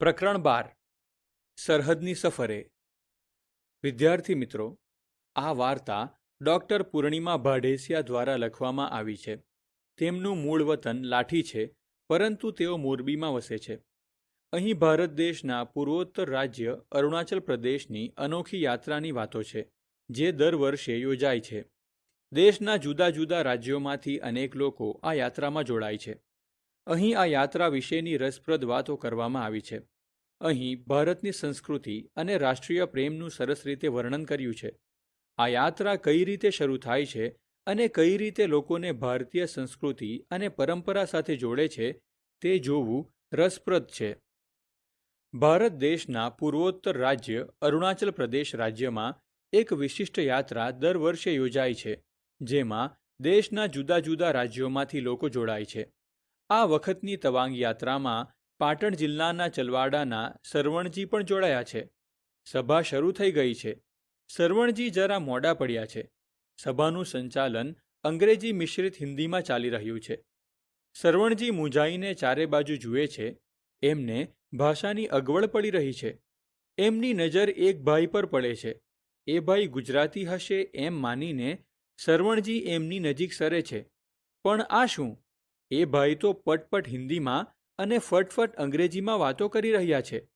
પ્રકરણ બાર, સરહદની સફરે. વિદ્યાર્થી મિત્રો, આ વાર્તા ડૉક્ટર પૂર્ણિમા ભાડેસિયા દ્વારા લખવામાં આવી છે. તેમનું મૂળ વતન લાઠી છે, પરંતુ તેઓ મોરબીમાં વસે છે. અહીં ભારત દેશના પૂર્વોત્તર રાજ્ય અરુણાચલ પ્રદેશની અનોખી યાત્રાની વાતો છે, જે દર વર્ષે યોજાય છે. દેશના જુદા જુદા રાજ્યોમાંથી અનેક લોકો આ યાત્રામાં જોડાય છે. અહીં આ યાત્રા વિશેની રસપ્રદ વાતો કરવામાં આવી છે. અહીં ભારતની સંસ્કૃતિ અને રાષ્ટ્રીય પ્રેમનું સરસ રીતે વર્ણન કર્યું છે. આ યાત્રા કઈ રીતે શરૂ થાય છે અને કઈ રીતે લોકોને ભારતીય સંસ્કૃતિ અને પરંપરા સાથે જોડે છે તે જોવું રસપ્રદ છે. ભારત દેશના પૂર્વોત્તર રાજ્ય અરુણાચલ પ્રદેશ રાજ્યમાં એક વિશિષ્ટ યાત્રા દર વર્ષે યોજાય છે, જેમાં દેશના જુદા જુદા રાજ્યોમાંથી લોકો જોડાય છે. આ વખતની તવાંગ યાત્રામાં પાટણ જિલ્લાના ચલવાડાના સરવણજી પણ જોડાયા છે. સભા શરૂ થઈ ગઈ છે. સરવણજી જરા મોડા પડ્યા છે. સભાનું સંચાલન અંગ્રેજી મિશ્રિત હિન્દીમાં ચાલી રહ્યું છે. સરવણજી મૂંઝાઈને ચારે બાજુ જુએ છે. એમને ભાષાની અગવડ પડી રહી છે. એમની નજર એક ભાઈ પર પડે છે. એ ભાઈ ગુજરાતી હશે એમ માનીને સરવણજી એમની નજીક સરે છે. પણ આ શું? એ ભાઈ તો પટપટ હિન્દીમાં અને ફટફટ અંગ્રેજીમાં વાતો કરી રહ્યા છે.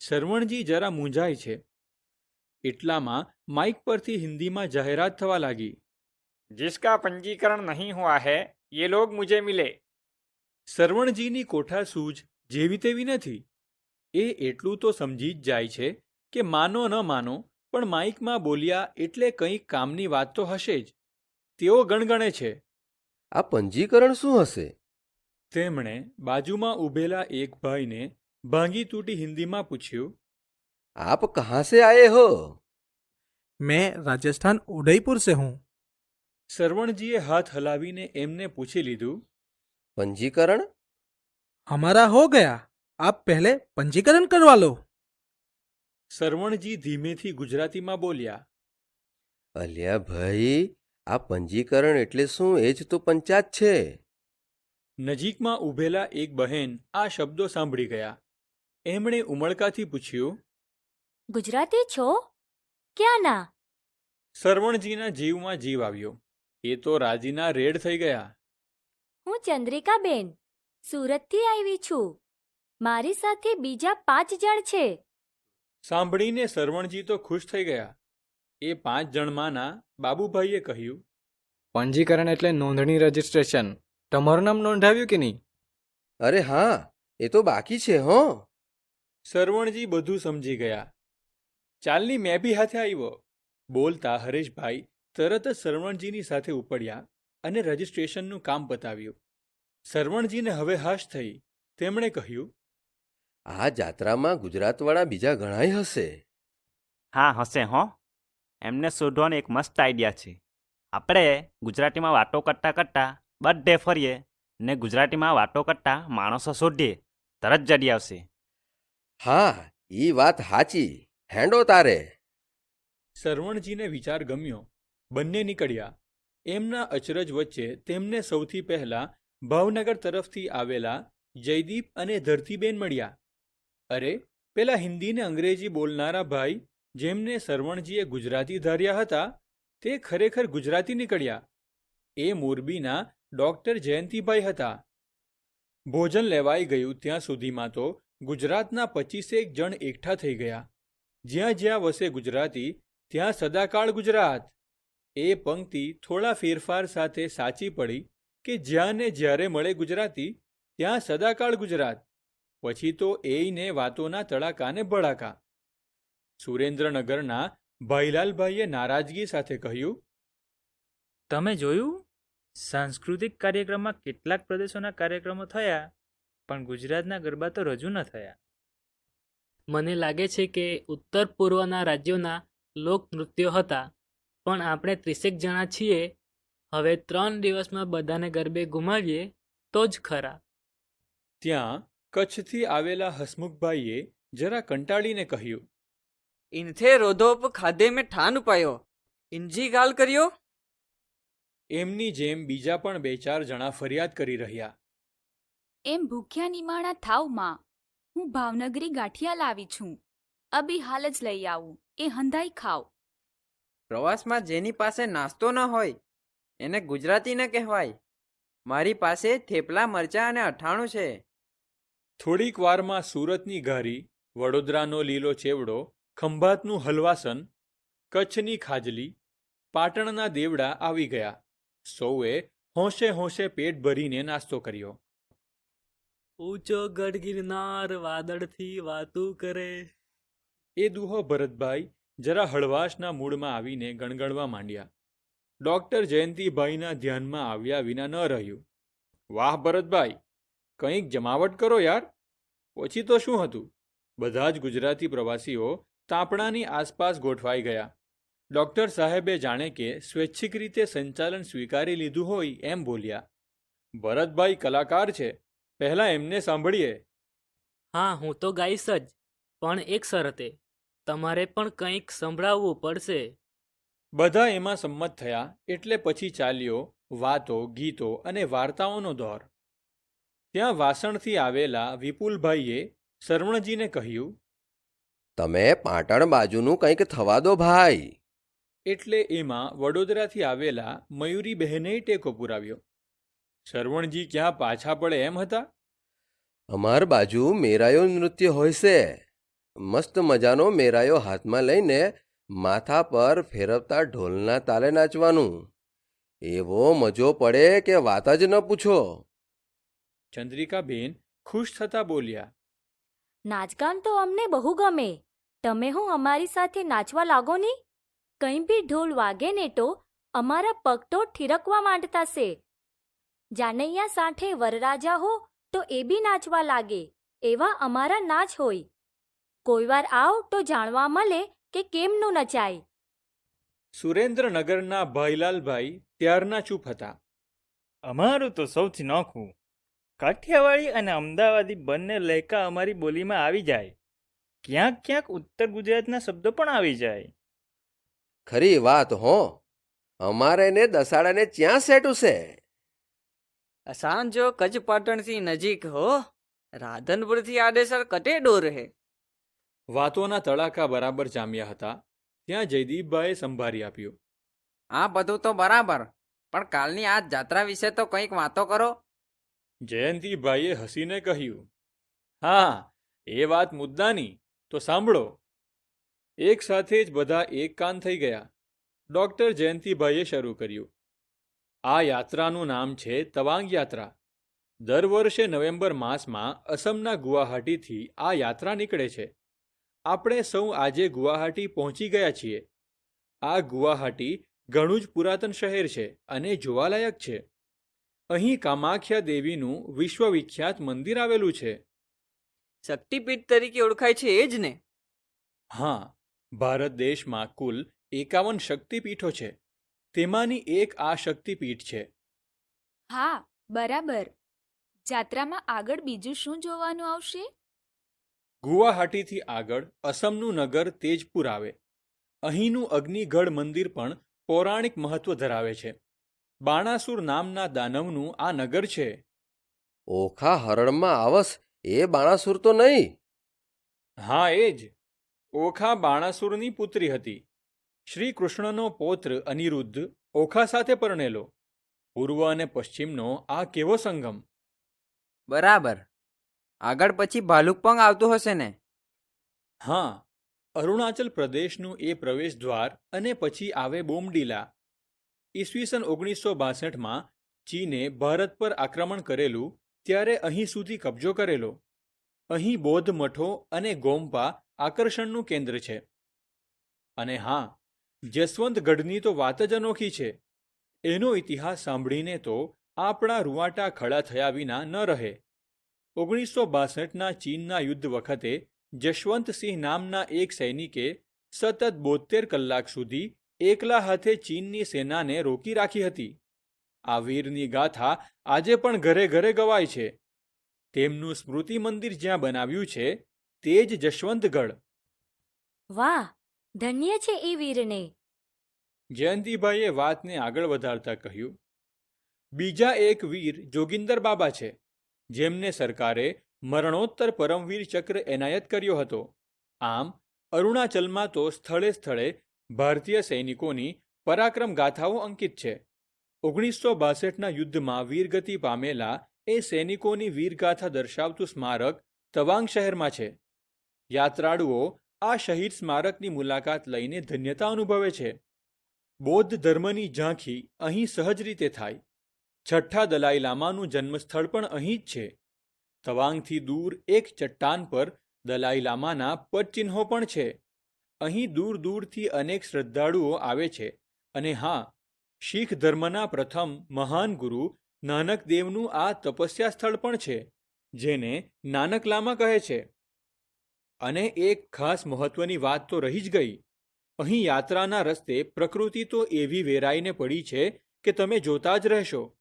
શરવણજી જરા મૂંઝાય છે. એટલામાં માઇક પરથી હિન્દીમાં જાહેરાત થવા લાગી. જિસકા પંજીકરણ નહીં હુઆ હૈ યે લોગ મુજે મિલે. શરવણજીની કોઠાસૂઝ જેવી તેવી નથી. એ એટલું તો સમજી જ જાય છે કે માનો ન માનો પણ માઇકમાં બોલ્યા એટલે કંઈક કામની વાત તો હશે જ. તેઓ ગણગણે છે. આ પંજીકરણ શું હશે? તેમણે બાજુમાં ઊભેલા એક ભાઈને ભાંગી તૂટી હિન્દીમાં પૂછ્યું આપ કહાં સે આયે હો? મેં રાજસ્થાન ઉદયપુર સે હું. સરવણજીએ હાથ હલાવીને એમને પૂછી લીધું પંજીકરણ? હમારા હો ગયા. આપ પહેલે પંજીકરણ કરવા લો. સરવણજી ધીમેથી ગુજરાતીમાં બોલ્યા અલ્યા ભાઈ આ પંજીકરણ એટલે શું? એ જ તો પંચાયત છે. નજીકમાં ઊભેલા એક બહેન આ શબ્દો સાંભળી ગયા. એમણે ઉમળકાથી પૂછ્યું ગુજરાતી છો? ક્યાં ના સરવણજીના જીવમાં જીવ આવ્યો. એ તો રાજીના રેડ થઈ ગયા. હું ચંદ્રિકાબેન સુરતથી આવી છું. મારી સાથે બીજા પાંચ જણ છે. સાંભળીને સરવણજી તો ખુશ થઈ ગયા. એ પાંચ જણમાંના બાબુભાઈએ કહ્યું પંજીકરણ એટલે નોંધણી રજિસ્ટ્રેશન. તમારું નામ નોંધાવ્યું કે નહીં? અરે હા એ તો બાકી છે હો. સરવણજી બધું સમજી ગયા. ચાલની મેં બી હાથે આવ્યો. બોલતા હરેશભાઈ તરત જ સરવણજીની સાથે ઉપડ્યા અને રજિસ્ટ્રેશનનું કામ પતાવ્યું. સરવણજીને હવે હાશ થઈ. તેમણે કહ્યું આ જાત્રામાં ગુજરાતવાળા બીજા ઘણાય હશે. હા હશે હો. એમને શોધવાનો એક મસ્ત આઈડિયા છે. આપણે ગુજરાતીમાં વાતો કરતાં કરતાં બધે ફરીએ ને ગુજરાતીમાં વાતો કરતાં માણસો શોધીએ તરત જડી આવશે. હા એ વાત હાચી. હેંડો તારે. સરવણજીને વિચાર ગમ્યો. બંને નીકળ્યા. એમના અચરજ વચ્ચે તેમને સૌથી પહેલા ભાવનગર તરફથી આવેલા જયદીપ અને ધરતીબેન મળ્યા. અરે પેલા હિન્દી ને અંગ્રેજી બોલનારા ભાઈ જેમને સરવણજીએ ગુજરાતી ધાર્યા હતા, તે ખરેખર ગુજરાતી નીકળ્યા. એ મોરબીના ડોક્ટર જયંતિભાઈ હતા. ભોજન લેવાઈ ગયું ત્યાં સુધીમાં તો ગુજરાતના પચીસેક જણ એકઠા થઈ ગયા. જ્યાં જ્યાં વસે ગુજરાતી, ત્યાં સદાકાળ ગુજરાત. એ પંક્તિ થોડા ફેરફાર સાથે સાચી પડી કે જ્યાં ને જ્યારે મળે ગુજરાતી, ત્યાં સદાકાળ ગુજરાત. પછી તો એયને વાતોના તડાકાને ભડાકા. સુરેન્દ્રનગરના ભાઈલાલભાઈએ નારાજગી સાથે કહ્યું તમે જોયું? સાંસ્કૃતિક કાર્યક્રમમાં કેટલાક પ્રદેશોના કાર્યક્રમો થયા પણ ગુજરાતના ગરબા તો રજૂ ન થયા. મને લાગે છે કે ઉત્તર પૂર્વના રાજ્યોના લોકનૃત્યો હતા પણ આપણે ત્રીસેક જણા છીએ. હવે ત્રણ દિવસમાં બધાને ગરબે ગુમાવીએ તો જ ખરા. ત્યાં કચ્છથી આવેલા હસમુખભાઈએ જરા કંટાળીને કહ્યું ઇન્થે રોધોપ ખાધે મેં ઠાન પાયો ઇન્જી ગાલ કર્યો એમની જેમ બીજા પણ બે ચાર જણા ફરિયાદ કરી રહ્યા એમ ભૂખ્યા નિમાણા થાવમાં હું ભાવનગરી ગાંઠિયા લાવી છું અભી હાલ જ લઈ આવું એ હંધાઈ ખાવ પ્રવાસમાં જેની પાસે નાસ્તો ન હોય એને ગુજરાતી ન કહેવાય મારી પાસે થેપલા મરચાં અને અઠાણું છે થોડીક વારમાં સુરતની ઘારી વડોદરાનો લીલો ચેવડો ખંભાતનું હલવાસન કચ્છની ખાજલી પાટણના દેવડા આવી ગયા. સૌએ હોંશે હોંશે પેટ ભરીને નાસ્તો કર્યો. ઊંચો ગઢ ગિરનાર વાદળથી વાતું કરે. એ દુહો ભરતભાઈ જરા હળવાશના મૂડમાં આવીને ગણગણવા માંડ્યા. ડૉક્ટર જયંતિભાઈના ધ્યાનમાં આવ્યા વિના ન રહ્યું. વાહ ભરતભાઈ કંઈક જમાવટ કરો યાર. પછી તો શું હતું? બધા જ ગુજરાતી પ્રવાસીઓ તાપણાની આસપાસ ગોઠવાઈ ગયા. ડૉક્ટર સાહેબે જાણે કે સ્વૈચ્છિક રીતે સંચાલન સ્વીકારી લીધું હોય એમ બોલ્યા. ભરતભાઈ કલાકાર છે. પહેલાં એમને સાંભળીએ. હા હું તો ગાઈશ જ પણ એક શરતે તમારે પણ કંઈક સંભળાવવું પડશે. બધા એમાં સંમત થયા એટલે પછી ચાલ્યો વાતો ગીતો અને વાર્તાઓનો દોર. ત્યાં વાસણથી આવેલા વિપુલભાઈએ શરવણજીને કહ્યું તમે પાટણ બાજુનું કંઈક થવા દો ભાઈ. એટલે એમાં વડોદરાથી આવેલા મયુરીબહેને ટેકો પુરાવ્યો. શરવણજી ક્યાં પાછા પડે એમ હતા? અમાર બાજુ મેરાયો નૃત્ય હોય છે. મસ્ત મજાનો મેરાયો હાથમાં લઈને માથા પર ફેરવતા ઢોલના તાલે નાચવાનું. એવો મજો પડે કે વાત જ ન પૂછો. ચંદ્રિકાબેન ખુશ થતા બોલ્યા. નાચગાન તો અમને બહુ ગમે. તમે હું અમારી સાથે નાચવા લાગો ને? કંઈ બી ઢોલ વાગે ને તો અમારા પગ તો ઠીરકવા માંડતા છે જાનૈયા સાંઠે વરરાજા હો તો એ બી નાચવા લાગે એવા અમારા નાચ હોય. કોઈવાર આવ તો જાણવા મળે કે કેમનું નચાય. સુરેન્દ્રનગરના ભાઈલાલભાઈ ત્યારના ચૂપ હતા. અમારું તો સૌથી નોખું. કાઠિયાવાડી અને અમદાવાદી બંને લહેકા અમારી બોલીમાં આવી જાય. ક્યાંક ક્યાંક ઉત્તર ગુજરાતના શબ્દો પણ આવી જાય. ખરી વાત હો. અમારે ને દસાડાને ચ્યાં સેટું છે? સાંજો કચ્છ પાટણથી નજીક હો. રાધનપુરથી આડેસર કટે ડોર હે વાતોના તડાકા બરાબર જામ્યા હતા. ત્યાં જયદીપભાઈએ સંભારી આપ્યું. આ બધું તો બરાબર પણ કાલની આ જાત્રા વિશે તો કંઈક વાતો કરો. જયંતિભાઈએ હસીને કહ્યું હા એ વાત મુદ્દાની. તો સાંભળો. એક સાથે જ બધા એક કાન થઈ ગયા. ડૉક્ટર જયંતિભાઈએ શરૂ કર્યું. આ યાત્રાનું નામ છે તવાંગ યાત્રા. દર વર્ષે નવેમ્બર માસમાં અસમના ગુવાહાટીથી આ યાત્રા નીકળે છે. આપણે સૌ આજે ગુવાહાટી પહોંચી ગયા છીએ. આ ગુવાહાટી ઘણું જ પુરાતન શહેર છે અને જોવાલાયક છે. અહીં કામાખ્યા દેવીનું વિશ્વવિખ્યાત મંદિર આવેલું છે. શક્તિપીઠ તરીકે ઓળખાય છે એ જ ને? હા ભારત દેશમાં કુલ એકાવન શક્તિપીઠો છે. તેમાંની એક આ શક્તિપીઠ છે. હા બરાબર. જાત્રામાં આગળ બીજું શું જોવાનું આવશે? ગુવાહાટીથી આગળ અસમનું નગર તેજપુર આવે. અહીંનું અગ્નિગઢ મંદિર પણ પૌરાણિક મહત્વ ધરાવે છે. બાણાસુર નામના દાનવનું આ નગર છે. ઓખા હરણમાં આવસ એ બાણાસુર તો નહીં. હા એ જ. ઓખા બાણાસુરની પુત્રી હતી. શ્રી કૃષ્ણનો પૌત્ર અનિરુદ્ધ ઓખા સાથે પરણેલો. પૂર્વ અને પશ્ચિમનો આ કેવો સંગમ? બરાબર. આગળ પછી ભાલુકપંગ આવતું હશે ને? હા અરુણાચલ પ્રદેશનું એ પ્રવેશ દ્વાર અને પછી આવે બોમડીલા. ઈસવીસન ઓગણીસો બાસઠમાં ચીને ભારત પર આક્રમણ કરેલું ત્યારે અહીં સુધી કબજો કરેલો. અહીં બૌદ્ધ મઠો અને ગોમ્પા આકર્ષણનું કેન્દ્ર છે. અને હા, જસવંતગઢની તો વાત જ અનોખી છે. એનો ઇતિહાસ સાંભળીને તો આપણા રૂવાટા ખડા થયા વિના ન રહે. ઓગણીસો બાસઠના ચીનના યુદ્ધ વખતે જશવંતસિંહ નામના એક સૈનિકે સતત બોતેર કલાક સુધી એકલા હાથે ચીનની સેનાને રોકી રાખી હતી. આ વીરની ગાથા આજે પણ ઘરે ઘરે ગવાય છે. તેમનું સ્મૃતિ મંદિર જ્યાં બનાવ્યું છે તે જ જશવંતગઢ. વાહ! ધન્ય છે એ વીરને. જયંતિભાઈએ વાતને આગળ વધારતા કહ્યું બીજા એક વીર જોગિંદર બાબા છે જેમને સરકારે મરણોત્તર પરમવીર ચક્ર એનાયત કર્યો હતો. આમ અરુણાચલમાં તો સ્થળે સ્થળે ભારતીય સૈનિકોની પરાક્રમ ગાથાઓ અંકિત છે. ઓગણીસો બાસઠના યુદ્ધમાં વીરગતિ પામેલા એ સૈનિકોની વીરગાથા દર્શાવતું સ્મારક તવાંગ શહેરમાં છે. યાત્રાળુઓ આ શહીદ સ્મારકની મુલાકાત લઈને ધન્યતા અનુભવે છે. બૌદ્ધ ધર્મની ઝાંખી અહીં સહજ રીતે થાય. છઠ્ઠા દલાઈ લામાનું જન્મસ્થળ પણ અહીં જ છે. તવાંગથી દૂર એક ચટ્ટાન પર દલાઈ લામાના પદચિહ્નો પણ છે. અહીં દૂર દૂરથી અનેક શ્રદ્ધાળુઓ આવે છે અને હા શીખ ધર્મના પ્રથમ મહાન ગુરુ નાનક દેવનું આ તપસ્યા સ્થળ પણ છે, જેને નાનક લામા કહે છે. અને એક ખાસ મહત્વની વાત તો રહી જ ગઈ. અહીં યાત્રાના રસ્તે પ્રકૃતિ તો એવી વેરાઈને પડી છે કે તમે જોતા જ રહેશો.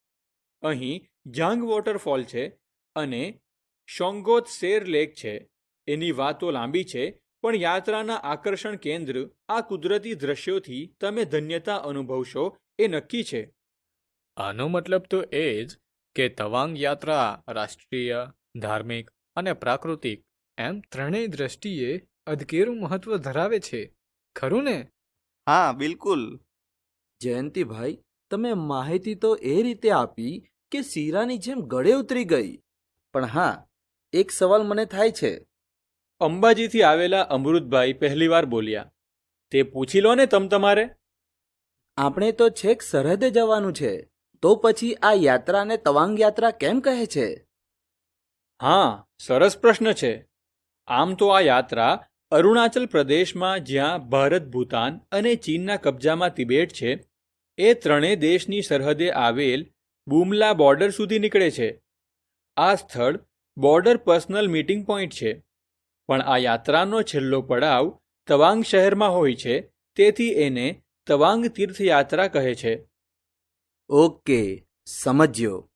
અહીં જાંગ વોટરફોલ છે અને શોંગોત શેર લેક છે. એની વાતો લાંબી છે, પણ યાત્રાના આકર્ષણ કેન્દ્ર આ કુદરતી દ્રશ્યોથી તમે ધન્યતા અનુભવશો એ નક્કી છે. આનો મતલબ તો એ જ કે તવાંગ યાત્રા રાષ્ટ્રીય ધાર્મિક અને પ્રાકૃતિક એમ ત્રણેય દ્રષ્ટિએ અધકેરું મહત્વ ધરાવે છે. ખરું ને? હા બિલકુલ. જયંતિભાઈ તમે માહિતી તો એ રીતે આપી કે શીરાની જેમ ગળે ઉતરી ગઈ. પણ હા એક સવાલ મને થાય છે. અંબાજીથી આવેલા અમૃતભાઈ પહેલીવાર બોલ્યા. તે પૂછી લો ને તમ તમારે. આપણે તો છેક સરહદે જવાનું છે, તો પછી આ યાત્રાને તવાંગ યાત્રા કેમ કહે છે? હા, સરસ પ્રશ્ન છે. આમ તો આ યાત્રા અરુણાચલ પ્રદેશમાં જ્યાં ભારત, ભૂતાન અને ચીનના કબજામાં તિબેટ છે, એ ત્રણેય દેશની સરહદે આવેલ બુમલા બોર્ડર સુધી નીકળે છે. આ સ્થળ બોર્ડર પર્સનલ મીટિંગ પોઈન્ટ છે. પણ આ યાત્રાનો છેલ્લો પડાવ તવાંગ શહેરમાં હોય છે, તેથી એને તવાંગ તીર્થયાત્રા કહે છે. ઓકે સમજ્યો.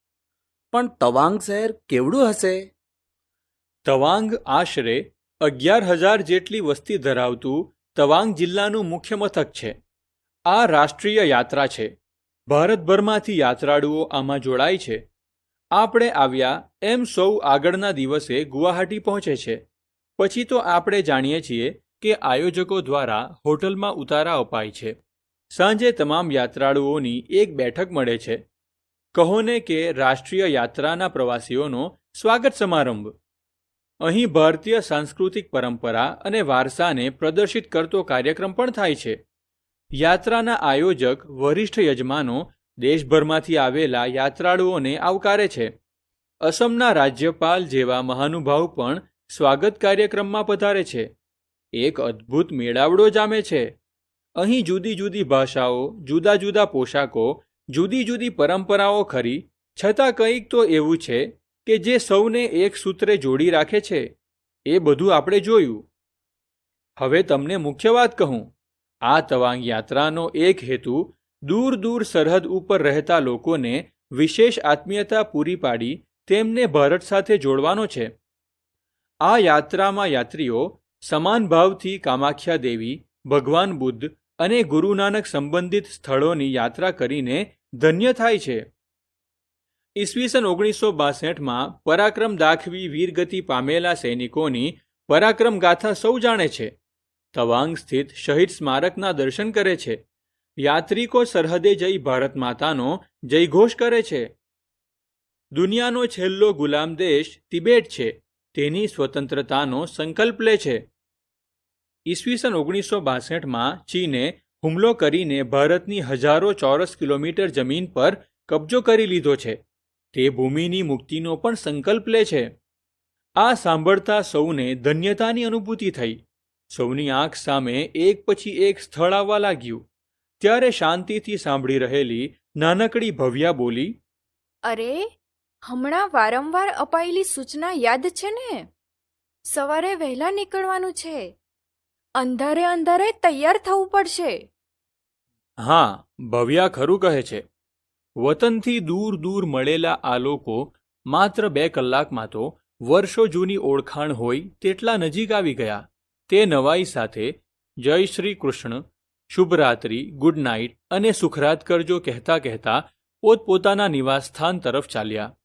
પણ તવાંગ શહેર કેવડું હશે? તવાંગ આશરે અગિયાર હજાર જેટલી વસ્તી ધરાવતું તવાંગ જિલ્લાનું મુખ્ય મથક છે. આ રાષ્ટ્રીય યાત્રા છે. ભારતભરમાંથી યાત્રાળુઓ આમાં જોડાય છે. આપણે આવ્યા એમ સૌ આગળના દિવસે ગુવાહાટી પહોંચે છે. પછી તો આપણે જાણીએ છીએ કે આયોજકો દ્વારા હોટલમાં ઉતારા અપાય છે. સાંજે તમામ યાત્રાળુઓની એક બેઠક મળે છે. કહોને કે રાષ્ટ્રીય યાત્રાના પ્રવાસીઓનો સ્વાગત સમારંભ. અહીં ભારતીય સાંસ્કૃતિક પરંપરા અને વારસાને પ્રદર્શિત કરતો કાર્યક્રમ પણ થાય છે. યાત્રાના આયોજક વરિષ્ઠ યજમાનો દેશભરમાંથી આવેલા યાત્રાળુઓને આવકારે છે. અસમના રાજ્યપાલ જેવા મહાનુભાવ પણ સ્વાગત કાર્યક્રમમાં પધારે છે. એક અદ્ભુત મેળાવડો જામે છે. અહીં જુદી જુદી ભાષાઓ, જુદા જુદા પોશાકો, જુદી જુદી પરંપરાઓ ખરી, છતાં કંઈક તો એવું છે કે જે સૌને એક સૂત્રે જોડી રાખે છે. એ બધું આપણે જોયું. હવે તમને મુખ્ય વાત કહું. આ તવાંગ યાત્રાનો એક હેતુ દૂર દૂર સરહદ ઉપર રહેતા લોકોને વિશેષ આત્મીયતા પૂરી પાડી તેમને ભારત સાથે જોડવાનો છે. આ યાત્રામાં યાત્રીઓ સમાન ભાવથી કામાખ્યા દેવી, ભગવાન બુદ્ધ અને ગુરુ નાનક સંબંધિત સ્થળોની યાત્રા કરીને ધન્ય થાય છે. ઈસવીસન ઓગણીસો બાસઠમાં પરાક્રમ દાખવી વીરગતિ પામેલા સૈનિકોની પરાક્રમ ગાથા સૌ જાણે છે. તવાંગ સ્થિત શહીદ સ્મારકના દર્શન કરે છે. યાત્રિકો સરહદે જઈ ભારત માતાનો જયઘોષ કરે છે. દુનિયાનો છેલ્લો ગુલામ દેશ તિબેટ છે. તેની સ્વતંત્રતાનો સંકલ્પ લે છે. ઈસવીસન ઓગણીસો બાસઠમાં ચીને હુમલો કરીને ભારતની હજારો ચોરસ કિલોમીટર જમીન પર કબજો કરી લીધો છે. તે ભૂમિની મુક્તિનો પણ સંકલ્પ લે છે. આ સાંભળતા સૌને ધન્યતાની અનુભૂતિ થઈ. સૌની આંખ સામે એક પછી એક સ્થળ આવવા લાગ્યું. ત્યારે શાંતિથી સાંભળી રહેલી નાનકડી ભવ્યા બોલી, અરે, હમણાં વારંવાર અપાયેલી સૂચના યાદ છે ને? સવારે વહેલા નીકળવાનું છે. અંધારે અંધારે તૈયાર થવું પડશે. હા, ભવ્યા ખરું કહે છે. વતનથી દૂર દૂર મળેલા આ લોકો માત્ર બે કલાકમાં તો વર્ષો જૂની ઓળખાણ હોય તેટલા નજીક આવી ગયા. તે નવાઈ સાથે જય શ્રી કૃષ્ણ શુભરાત્રિ ગુડ નાઇટ અને સુખરાત કરજો કહેતા કહેતા પોતપોતાના નિવાસસ્થાન તરફ ચાલ્યા.